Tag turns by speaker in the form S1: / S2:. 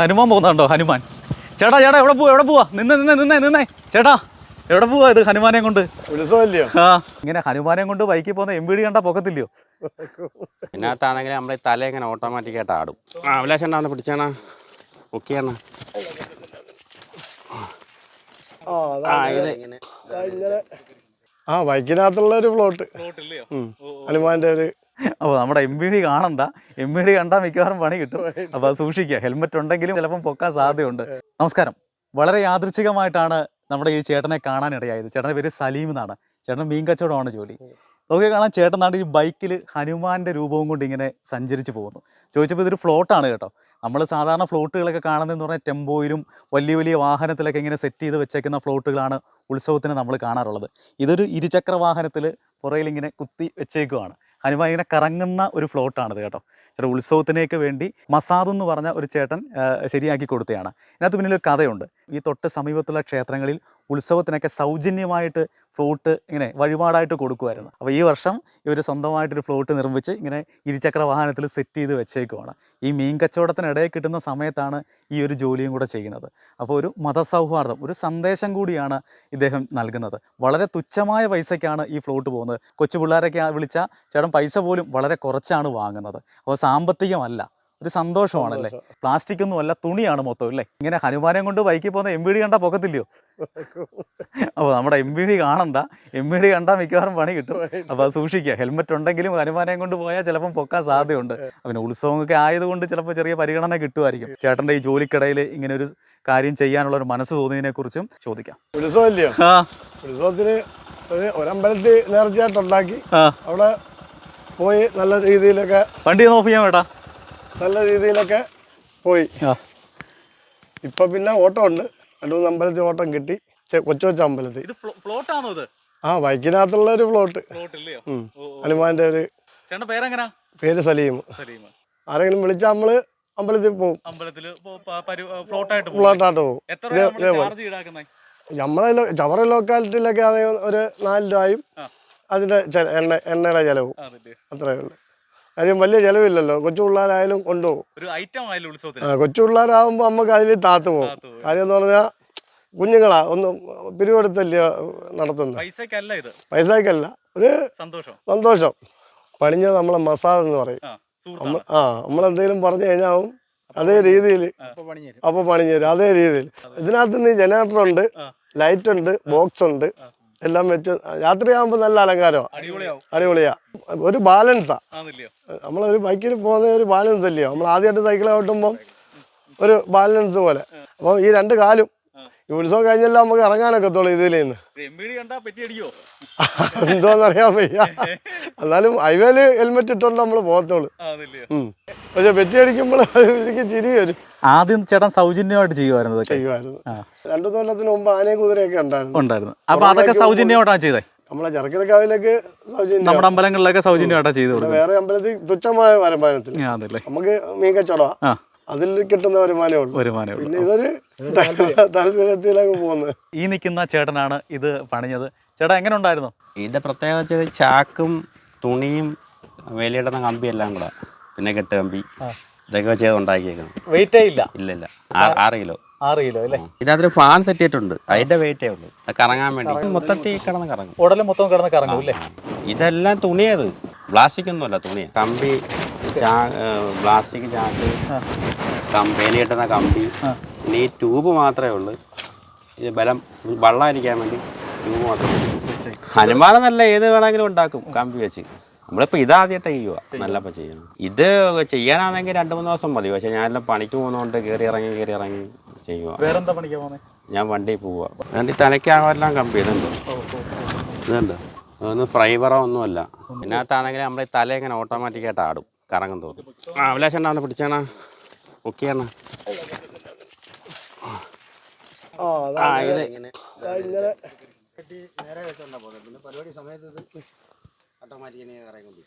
S1: ഹനുമാൻ പോകുന്നുണ്ടോ? ഹനുമാൻ. ചേട്ടാ ചേട്ടാ എവിടെ പോവാ? എവിടെ പോവാ? നിന്ന് നിന്ന് നിന്നേ നിന്നേ. ചേട്ടാ എവിടെ പോവാ ഇത് ഹനുമാനെ കൊണ്ട്?
S2: ഉത്സവമല്ലയോ?
S1: ആ. ഇങ്ങനെ ഹനുമാനെ കൊണ്ട് ബൈക്കിൽ പോകുന്ന എം വി ഡി കണ്ടാ പൊക്കത്തില്ലയോ?
S3: ഇതിനകത്താണെങ്കിൽ നമ്മൾ ഈ തല ഇങ്ങനെ ഓട്ടോമാറ്റിക്കായിട്ട് ആടും. ആ അഭിലാഷ് ഉണ്ടാ പിടിച്ചാണ. ബുക്ക് ചെയ്യണ
S2: ആ
S3: ആ
S2: അതാ
S3: ഇത്
S2: ആ ബൈക്കിനകത്തുള്ള ഒരു ഫ്ലോട്ട് ഹനുമാന്റെ ഒരു
S1: അപ്പോൾ നമ്മുടെ എം വി ഡി കാണണ്ട. എം വി ഡി കണ്ടാൽ മിക്കവാറും പണി കിട്ടും. അപ്പോൾ സൂക്ഷിക്കുക. ഹെൽമെറ്റ് ഉണ്ടെങ്കിലും ചിലപ്പം പൊക്കാൻ സാധ്യതയുണ്ട്. നമസ്കാരം. വളരെ യാദൃച്ഛികമായിട്ടാണ് നമ്മുടെ ഈ ചേട്ടനെ കാണാനിടയായത്. ചേട്ടന്റെ പേര് സലീം എന്നാണ്. ചേട്ടൻ മീൻ കച്ചവടമാണ് ജോലി. നോക്കി കാണാൻ ചേട്ടൻ നാട് ഈ ബൈക്കിൽ ഹനുമാന്റെ രൂപവും കൊണ്ട് ഇങ്ങനെ സഞ്ചരിച്ച് പോകുന്നു. ചോദിച്ചപ്പോൾ ഇതൊരു ഫ്ലോട്ടാണ് കേട്ടോ. നമ്മൾ സാധാരണ ഫ്ലോട്ടുകളൊക്കെ കാണുന്നതെന്ന് പറഞ്ഞാൽ ടെമ്പോയിലും വലിയ വലിയ വാഹനത്തിലൊക്കെ ഇങ്ങനെ സെറ്റ് ചെയ്ത് വെച്ചേക്കുന്ന ഫ്ലോട്ടുകളാണ് ഉത്സവത്തിന് നമ്മൾ കാണാറുള്ളത്. ഇതൊരു ഇരുചക്ര വാഹനത്തിൽ പുറയിൽ ഇങ്ങനെ കുത്തി വെച്ചേക്കുവാണ്. ഹനുമാൻ ഇങ്ങനെ കറങ്ങുന്ന ഒരു ഫ്ലോട്ടാണിത് കേട്ടോ. ചേട്ടാ ഉത്സവത്തിനേക്ക് വേണ്ടി മസാദ് എന്ന് പറഞ്ഞ ഒരു ചേട്ടൻ ശരിയാക്കി കൊടുത്തതാണ് ഇതിനകത്ത് പിന്നിലൊരു കഥയുണ്ട്. ഈ തൊട്ട് സമീപത്തുള്ള ക്ഷേത്രങ്ങളിൽ ഉത്സവത്തിനൊക്കെ സൗജന്യമായിട്ട് ഫ്ലോട്ട് ഇങ്ങനെ വഴിപാടായിട്ട് കൊടുക്കുമായിരുന്നു അപ്പോൾ ഈ വർഷം ഇവർ സ്വന്തമായിട്ടൊരു ഫ്ലോട്ട് നിർമ്മിച്ച് ഇങ്ങനെ ഇരുചക്ര വാഹനത്തിൽ സെറ്റ് ചെയ്ത് വെച്ചേക്കുവാണ്. ഈ മീൻ കച്ചവടത്തിനിടയിൽ കിട്ടുന്ന സമയത്താണ് ഈ ഒരു ജോലിയും കൂടെ ചെയ്യുന്നത്. അപ്പോൾ ഒരു മതസൗഹാർദ്ദം ഒരു സന്ദേശം കൂടിയാണ് ഇദ്ദേഹം നൽകുന്നത്. വളരെ തുച്ഛമായ പൈസയ്ക്കാണ് ഈ ഫ്ലോട്ട് പോകുന്നത്. കൊച്ചു പിള്ളേരൊക്കെ വിളിച്ചാൽ ചേട്ടൻ പൈസ പോലും വളരെ കുറച്ചാണ് വാങ്ങുന്നത്. അപ്പോൾ സാമ്പത്തികമല്ല ഒരു സന്തോഷമാണല്ലേ? പ്ലാസ്റ്റിക് ഒന്നും അല്ല തുണിയാണ് മൊത്തം അല്ലേ? ഇങ്ങനെ ഹനുമാനം കൊണ്ട് ബൈക്കിൽ പോകുന്ന എം വി ഡി പൊക്കത്തില്ലയോ? അപ്പോൾ നമ്മുടെ എം വി ഡി കാണണ്ട. എം വി ഡി കണ്ടാൽ മിക്കവാറും പണി കിട്ടും. അപ്പോൾ അത് സൂക്ഷിക്കുക. ഹെൽമെറ്റ് ഉണ്ടെങ്കിലും ഹനുമാനം കൊണ്ട് പോയാൽ ചിലപ്പം പൊക്കാൻ സാധ്യതയുണ്ട്. പിന്നെ ഉത്സവമൊക്കെ ആയതുകൊണ്ട് ചിലപ്പോൾ ചെറിയ പരിഗണന കിട്ടുമായിരിക്കും. ചേട്ടന്റെ ഈ ജോലിക്കിടയിൽ ഇങ്ങനെ ഒരു കാര്യം ചെയ്യാനുള്ള ഒരു മനസ്സ് തോന്നിയതിനെ കുറിച്ചും ചോദിക്കാം.
S2: ഉത്സവമല്ലയോ? ഉത്സവത്തിന് ഒരമ്പലത്തിൽ നേർച്ചയായിട്ടുണ്ടാക്കി അവിടെ പോയി നല്ല രീതിയിലൊക്കെ
S1: വണ്ടി ഓഫ് ചെയ്യാൻ വേട്ടാ.
S2: നല്ല രീതിയിലൊക്കെ പോയി.
S1: ആ.
S2: ഇപ്പൊ പിന്നെ ഓട്ടം ഉണ്ട് രണ്ടു മൂന്ന് അമ്പലത്തിൽ ഓട്ടം കിട്ടി. കൊച്ചു കൊച്ചു അമ്പലത്തിൽ.
S1: ഇത് ഇത്?
S2: ആ വൈക്കിനകത്തുള്ള ഒരു പ്ലോട്ട്
S1: ഫ്ലോട്ട്. ഇല്ലയോ
S2: ഉം. ഹനുമാന്റെ ഒരു പേര് സലീം.
S1: സലീം.
S2: ആരെങ്കിലും വിളിച്ചാ നമ്മൾ അമ്പലത്തിൽ പോകും പ്ലോട്ടായിട്ട് പോകും
S1: എത്ര രൂപ ചാർജ് ഈടാക്കുന്നത്
S2: നമ്മളെ ചവറ ലോക്കാലിറ്റിയിലൊക്കെ ആണെങ്കിൽ ഒരു നാല് രൂപയും
S1: ആ.
S2: അതിന്റെ ചെല- എണ്ണ എണ്ണയുടെ ചെലവും.
S1: അത്രയേ
S2: അത്രേ ഉള്ളൂ. കാര്യം വലിയ ചെലവില്ലല്ലോ. കൊച്ചു പിള്ളേരായാലും കൊണ്ടുപോകും. ആ, കൊച്ചു പിള്ളേരാകുമ്പോൾ നമുക്ക് അതിൽ താത്തു പോകും. കാര്യം എന്ന് പറഞ്ഞാൽ കുഞ്ഞുങ്ങളാ ഒന്ന് പിരിവെടുത്തല്ലയോ നടത്തുന്നത്
S1: പൈസക്കല്ല ഇത്.
S2: പൈസക്കല്ല ഒരു
S1: സന്തോഷം.
S2: സന്തോഷം. പണിഞ്ഞ നമ്മളെ മസാദ് എന്ന് പറയും.
S1: ആ
S2: നമ്മളെന്തെങ്കിലും പറഞ്ഞു കഴിഞ്ഞാൽ അതേ രീതിയിൽ അപ്പൊ പണിഞ്ഞു തരും. അതേ രീതിയിൽ ഇതിനകത്ത് നിന്ന് ജനറേറ്റർ ഉണ്ട് ലൈറ്റ് ഉണ്ട് ബോക്സ് ഉണ്ട്. എല്ലാം വെച്ച് രാത്രിയാകുമ്പോൾ നല്ല അലങ്കാരമാണ് അടിപൊളിയാ. ഒരു ബാലൻസാ. നമ്മളൊരു ബൈക്കിൽ പോകുന്ന ഒരു ബാലൻസ് അല്ലയോ നമ്മൾ ആദ്യമായിട്ട് സൈക്കിൾ ഓട്ടുമ്പം ഒരു ബാലൻസ് പോലെ. അപ്പോൾ ഈ രണ്ട് കാലും. ഈ ഉത്സവം കഴിഞ്ഞല്ലോ നമുക്ക് ഇറങ്ങാനൊക്കെ ഇറങ്ങാനൊക്കത്തുള്ളൂ ഇതിൽ നിന്ന് എന്തോന്നറിയാൻ വയ്യ. എന്നാലും ഹൈവേൽ ഹെൽമെറ്റ് ഇട്ടോണ്ട് നമ്മൾ പോകത്തുള്ളൂ. പക്ഷെ പെറ്റി അടിക്കുമ്പോൾ എനിക്ക് ചിരി വരും.
S1: ആദ്യം ചേട്ടൻ സൗജന്യമായിട്ട് ചെയ്യുമായിരുന്നു.
S2: രണ്ടു കൊല്ലത്തിന് മുമ്പ് ആനയും കുതിരയൊക്കെ ഉണ്ടായിരുന്നു.
S1: ഉണ്ടായിരുന്നു. അപ്പൊ അതൊക്കെ സൗജന്യമായിട്ടാണ് ചെയ്തേ?
S2: നമ്മളെ ചെറുക്കലക്കാവിലേക്ക് സൗജന്യം.
S1: നമ്മുടെ അമ്പലങ്ങളിലൊക്കെ സൗജന്യമായിട്ടാണ് ചെയ്തു
S2: വേറെ അമ്പലത്തിൽ തുച്ഛമായ വരുമാനത്തിൽ നമുക്ക് മീൻ കച്ചവടമാണ്
S1: ആ.
S2: അതിൽ കിട്ടുന്ന വരുമാനമേ ഉള്ളൂ.
S1: വരുമാനമേ ഉള്ളൂ.
S2: പിന്നെ ഇതൊരു താല്പര്യത്തിലേക്ക് പോകുന്നത്
S1: ഈ നിൽക്കുന്ന ചേട്ടനാണ് ഇത് പണിഞ്ഞത്. ചേട്ടാ എങ്ങനെ ഉണ്ടായിരുന്നു?
S3: ഇതിന്റെ പ്രത്യേകത വെച്ചാൽ ചാക്കും തുണിയും വേലിയിടുന്ന കമ്പി എല്ലാം കൂടെ. പിന്നെ കെട്ട് കമ്പി. ഇതൊക്കെ വെച്ച് ചെയ്ത്
S1: വെയിറ്റേ ഇല്ല?
S3: ഇല്ല ഇല്ല. ആ- ആറ് കിലോ.
S1: ആറ് കിലോ അല്ലേ?
S3: ഇതിനകത്ത് ഫാൻ സെറ്റ് ചെയ്തിട്ടുണ്ട് അതിന്റെ വെയിറ്റേ ഉള്ളൂ. കറങ്ങാൻ വേണ്ടി. മൊത്തത്തിൽ കിടന്ന് കറങ്ങും.
S1: ഉടലും മൊത്തം കിടന്ന് കറങ്ങും അല്ലേ.
S3: ഇതെല്ലാം തുണിയത്. പ്ലാസ്റ്റിക് ഒന്നുമല്ല തുണിയ. കമ്പി പ്ലാസ്റ്റിക് ചാക്ക് കമ്പനി കിട്ടുന്ന കമ്പി
S1: ഇനി
S3: പിന്നെ ഈ ട്യൂബ് മാത്രമേ ഉള്ളൂ. ഇത് ബലം വെള്ളമായിരിക്കാൻ വേണ്ടി ട്യൂബ് മാത്രമേ ഉള്ളൂ. നല്ല ഏത് വേണമെങ്കിലും ഉണ്ടാക്കും കമ്പി വെച്ച്. നമ്മളിപ്പോൾ ഇതാദ്യമായിട്ട് ചെയ്യുക. നല്ലപ്പോൾ ചെയ്യണം ഇത് ചെയ്യാനാണെങ്കിൽ രണ്ട് മൂന്ന് ദിവസം മതി. പക്ഷേ ഞാനെല്ലാം പണിക്ക് പോകുന്നതുകൊണ്ട് കയറി ഇറങ്ങി കയറി ഇറങ്ങി ചെയ്യുക.
S1: വേറെന്താ പണിക്കാ പോകുന്നത്
S3: ഞാൻ വണ്ടി പോവുക. അതുകൊണ്ട് തലയ്ക്കാവെല്ലാം കമ്പി ഇതുണ്ടോ. ഇതുണ്ട്. അതൊന്നും ഫ്രൈബറോ ഒന്നുമല്ല. ഇതിനകത്താണെങ്കിൽ നമ്മൾ തല ഇങ്ങനെ ഓട്ടോമാറ്റിക്കായിട്ട് ആടും. കറങ്ങും തോന്നും ആ അഭിലാഷ് ഉണ്ടാവുന്ന പിടിച്ചാണ. ഓക്കെ ചെയ്യണ
S2: ആ
S3: ഇത്
S2: ഇങ്ങനെ ഇങ്ങനെ.
S3: ഓട്ടോമാറ്റിക്കായി